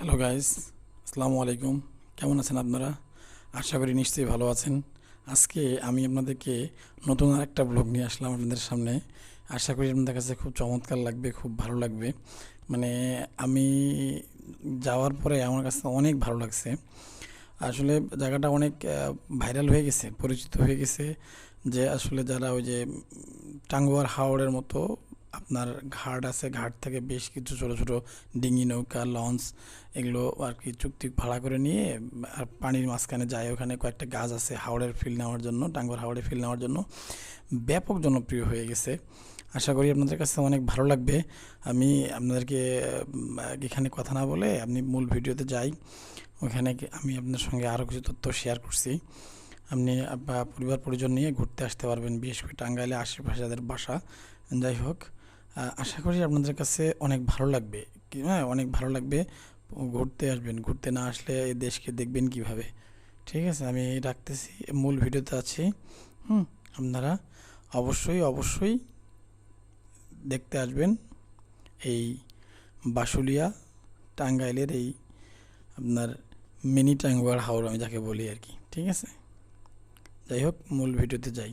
Hello guys আসসালামু আলাইকুম কেমন আছেন আপনারা? আশা করি নিশ্চয়ই ভালো আছেন। আজকে আমি আপনাদেরকে নতুন আর একটা ব্লগ নিয়ে আসলাম আপনাদের সামনে। আশা করি আপনাদের কাছে খুব চমৎকার লাগবে, খুব ভালো লাগবে। মানে আমি যাওয়ার পরে আমার কাছে অনেক ভালো লাগছে। আসলে জায়গাটা অনেক ভাইরাল হয়ে গেছে, পরিচিত হয়ে গেছে। যে আসলে যারা ওই যে টাঙ্গুয়ার হাওড়ের মতো আপনার ঘাট আছে, ঘাট থেকে বেশ কিছু ছোট ছোট ডিঙি নৌকা, লঞ্চ, এগুলো আর কি চুক্তি ভাড়া করে নিয়ে, আর পানির মাঝখানে যায়। ওখানে কয়েকটা গাছ আছে হাওড়ের ফিল নেওয়ার জন্য টাঙ্গর হাওড়ের ফিল নেওয়ার জন্য। ব্যাপক জনপ্রিয় হয়ে গেছে। আশা করি আপনাদের কাছে অনেক ভালো লাগবে। আমি আপনাদেরকে এখানে কথা না বলে আপনি মূল ভিডিওতে যাই। ওখানে আমি আপনার সঙ্গে আরও কিছু তথ্য শেয়ার করছি। আপনি পরিবার পরিজন নিয়ে ঘুরতে আসতে পারবেন বিশেষ করে টাঙ্গাইলে আশেপাশে যাদের বাসা। যাই হোক আশা করি আপনাদের কাছে অনেক ভালো লাগবে। হ্যাঁ অনেক ভালো লাগবে ঘুরতে আসবেন। ঘুরতে না আসলে এই দেশকে দেখবেন কীভাবে। ঠিক আছে, আমি রাখতেছি, মূল ভিডিওতে আছি। হুম, আপনারা অবশ্যই অবশ্যই দেখতে আসবেন এই বাসুলিয়া টাঙ্গাইলের এই আপনার মিনি টাঙ্গুয়ার হাওড় আমি যাকে বলি আর কি। ঠিক আছে? যাই হোক, মূল ভিডিওতে যাই।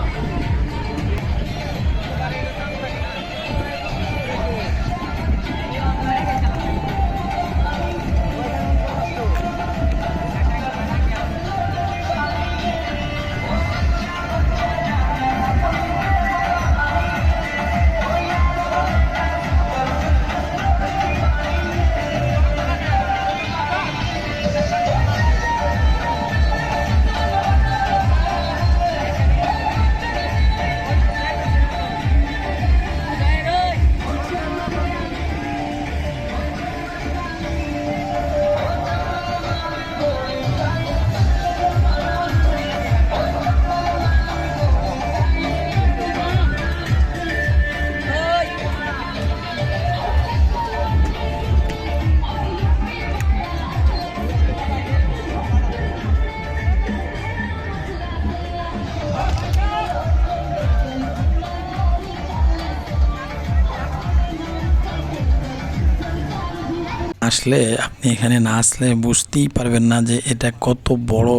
আসলে আপনি এখানে না আসলে বুঝতেই পারবেন না যে এটা কত বড়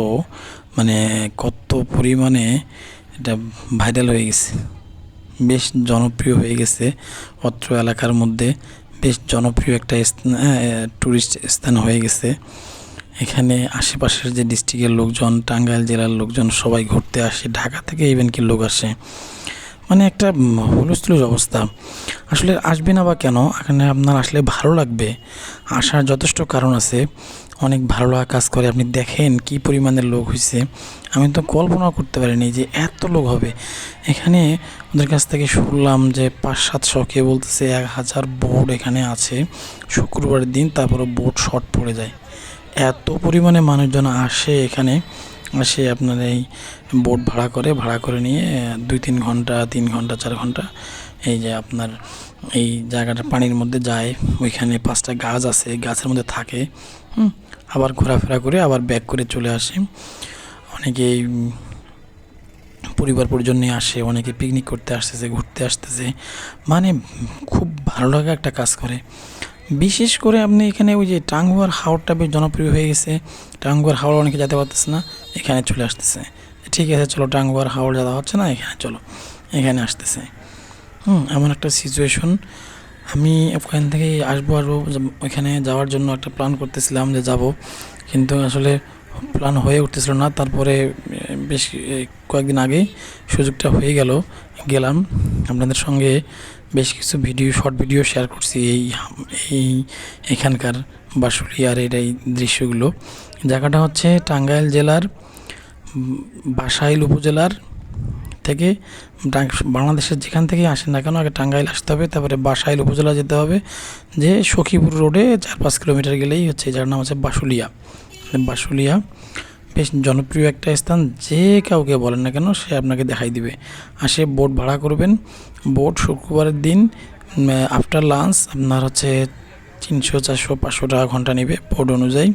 মানে কত পরিমাণে এটা ভাইরাল হয়ে গেছে। বেশ জনপ্রিয় হয়ে গেছে অত্র এলাকার মধ্যে। বেশ জনপ্রিয় একটা ট্যুরিস্ট স্থান হয়ে গেছে। এখানে আশেপাশের যে ডিস্ট্রিক্টের লোকজন, টাঙ্গাইল জেলার লোকজন সবাই ঘুরতে আসে। ঢাকা থেকে ইভেন কি লোক আসে। মানে একটা উম, অবস্থা। আসলে আসবে না বা কেন এখানে আপনার আসলে ভালো লাগবে। আসার যথেষ্ট কারণ আছে। অনেক ভালো লাগা কাজ করে। আপনি দেখেন কি পরিমাণের লোক হয়েছে আমি তো কল্পনা করতে পারিনি যে এত লোক হবে। এখানে ওদের কাছ থেকে শুনলাম যে পাঁচ সাতশো কে বলতেছে এক হাজার বোর্ড এখানে আছে। শুক্রবারের দিন তারপরে বোর্ড শর্ট পড়ে যায়। এত পরিমাণে মানুষজন আসে এখানে। আসে আপনার এই বোট ভাড়া করে ভাড়া করে নিয়ে দুই তিন ঘণ্টা তিন ঘণ্টা, চার ঘণ্টা এই যে আপনার এই জায়গাটা পানির মধ্যে যায়। ওইখানে পাঁচটা গাছ আছে গাছের মধ্যে থাকে আবার ঘোরাফেরা করে আবার ব্যাক করে চলে আসে। অনেকেই পরিবার পরিজন আসে, অনেকে পিকনিক করতে আসতেছে, ঘুরতে আসতেছে। মানে খুব ভালো লাগা একটা কাজ করে। বিশেষ করে আপনি এখানে ওই যে টাঙ্গুয়ার হাওড়টা বেশ জনপ্রিয় হয়ে গেছে। টাঙ্গুয়ার হাওড় অনেকে যেতে পারতেছে না, এখানে চলে আসতেছে। ঠিক আছে, চলো টাঙ্গুয়ার হাওড় যাওয়া হচ্ছে না, এখানে চলো, এখানে আসতেছে। হুম, এমন একটা সিচুয়েশন আমি ওখান থেকে আসব আরও ওইখানে যাওয়ার জন্য একটা প্ল্যান করতেছিলাম যে যাব। কিন্তু আসলে প্ল্যান হয়ে উঠতেছিল না। তারপরে বেশ কয়েকদিন আগেই সুযোগটা হয়ে গেল। গেলাম। আপনাদের সঙ্গে বেশ কিছু ভিডিও, শর্ট ভিডিও শেয়ার করছি এই এই এখানকার বাঁশুড়িয়ার এর এই দৃশ্যগুলো। জায়গাটা হচ্ছে টাঙ্গাইল জেলার বাসাইল উপজেলার থেকে বাংলাদেশের যেখান থেকে আসেন না কেন, আগে টাঙ্গাইল আসতে হবে, তারপরে বাসাইল উপজেলা যেতে হবে। যে সখীপুর রোডে চার পাঁচ কিলোমিটার গেলেই হচ্ছে, যার নাম হচ্ছে বাসুলিয়া বাসুলিয়া বেশ জনপ্রিয় একটা স্থান, যে কাউকে বলেন না কেন সে আপনাকে দেখাই দিবে। আসে বোট ভাড়া করবেন। বোট শুক্রবারের দিন আফটার লাঞ্চ আপনার হচ্ছে তিনশো, চারশো, পাঁচশো টাকা ঘণ্টা নেবে বোট অনুযায়ী।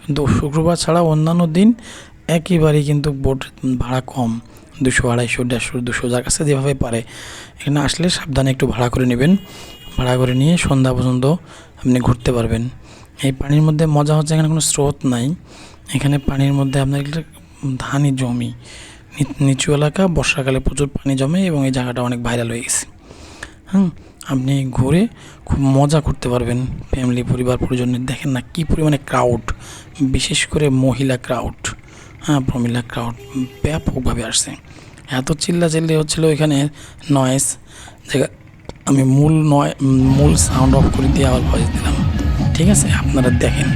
কিন্তু শুক্রবার ছাড়া অন্যান্য দিন একেবারেই কিন্তু বোট ভাড়া কম। দুশো, আড়াইশো, দেড়শো, দুশো, যার কাছে যেভাবে পারে। এখানে আসলে সাবধানে একটু ভাড়া করে নেবেন। ভাড়া করে নিয়ে সন্ধ্যা পর্যন্ত আপনি ঘুরতে পারবেন। এই পানির মধ্যে মজা হচ্ছে, এখানে কোনো স্রোত নাই। এখানে পানির মধ্যে আপনার একটা ধানি জমি। নিচু এলাকা, বর্ষাকালে প্রচুর পানি জমে এবং এই জায়গাটা অনেক ভাইরাল হয়ে গেছে। হ্যাঁ আপনি ঘুরে খুব মজা করতে পারবেন। ফ্যামিলি পরিবার পরিজনের দেখেন না কী পরিমাণে ক্রাউড বিশেষ করে মহিলা ক্রাউড হ্যাঁ প্রমিলা ক্রাউড ব্যাপকভাবে আসছে। এত চিল্লা চিল্লি হচ্ছিল এখানে নয়েস জায়গা, আমি মূল নয় মূল সাউন্ড অফ করে দিয়ে আবার ভয়েস দিলাম। ঠিক আছে? আপনারা দেখেন।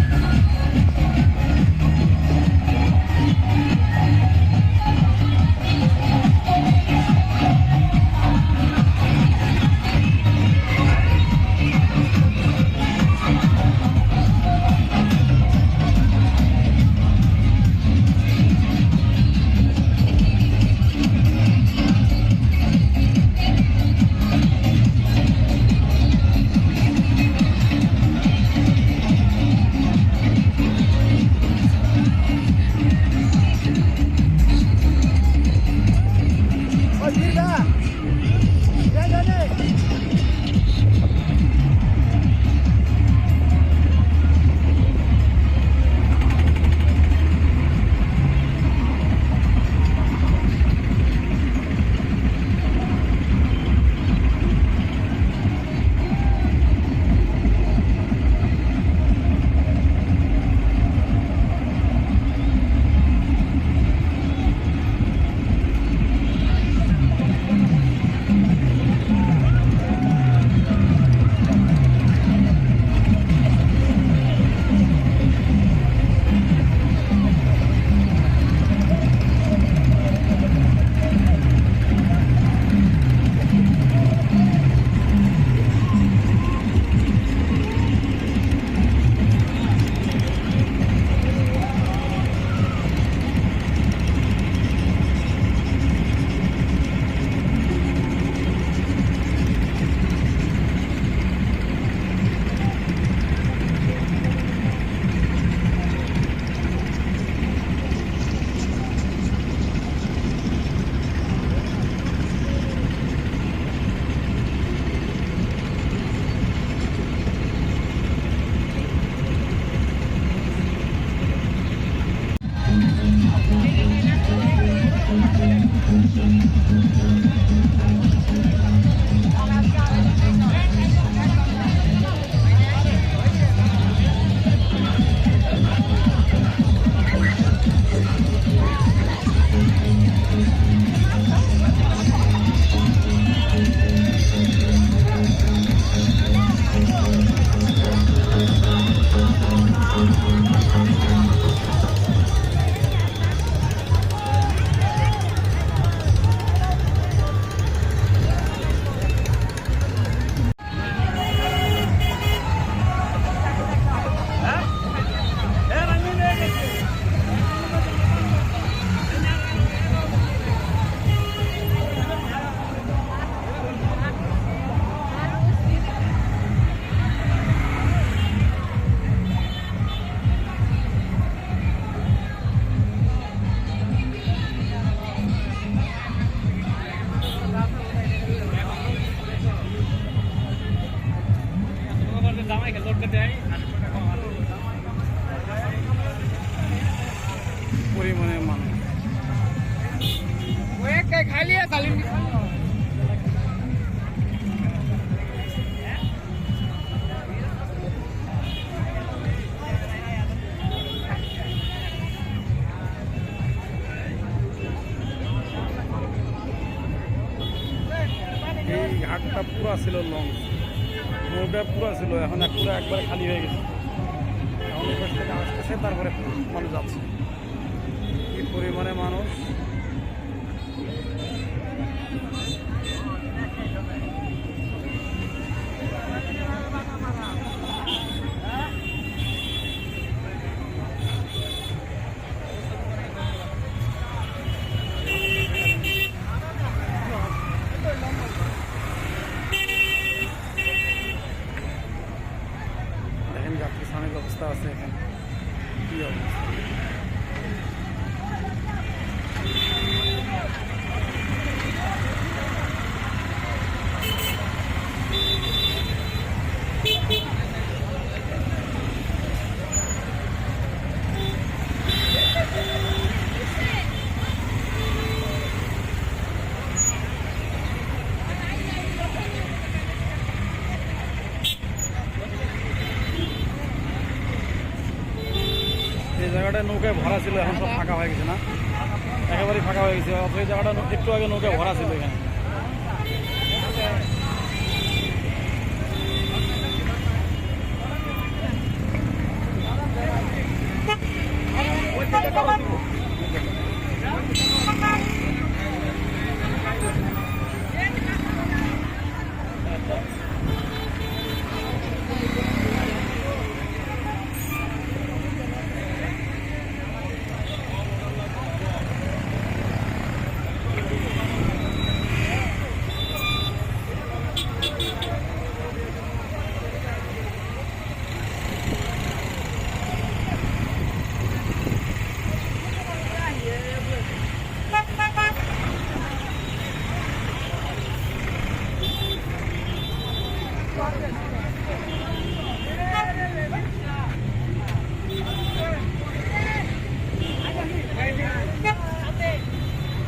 खाली है खाली এই হাটটা পুরা ছিল লং নৌটা পুরা ছিল এখন এক পুরো একবারে খালি হয়ে গেছে এখন এপাশ থেকে আসতেছে তারপরে মানুষ যাচ্ছে কি পরিমাণে মানুষ ছিল, এখন সব ফাঁকা হয়ে গেছে না? একেবারেই ফাঁকা হয়ে গেছে। অথচ জায়গাটা একটু আগে নৌকে ভরা ছিল এখানে।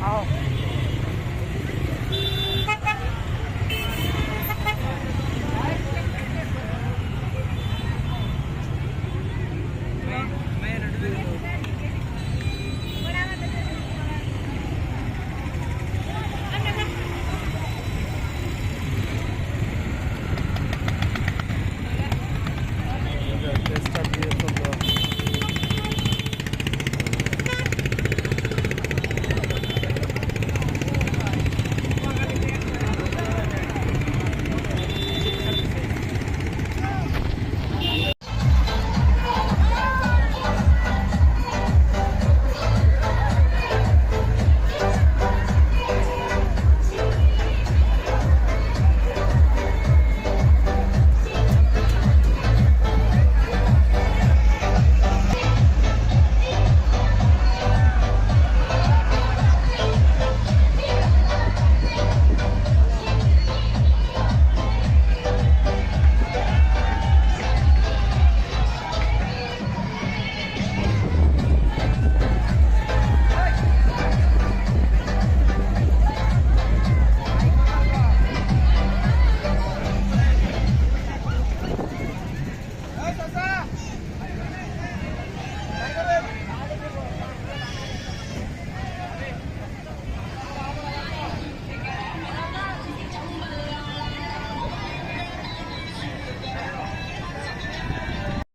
out.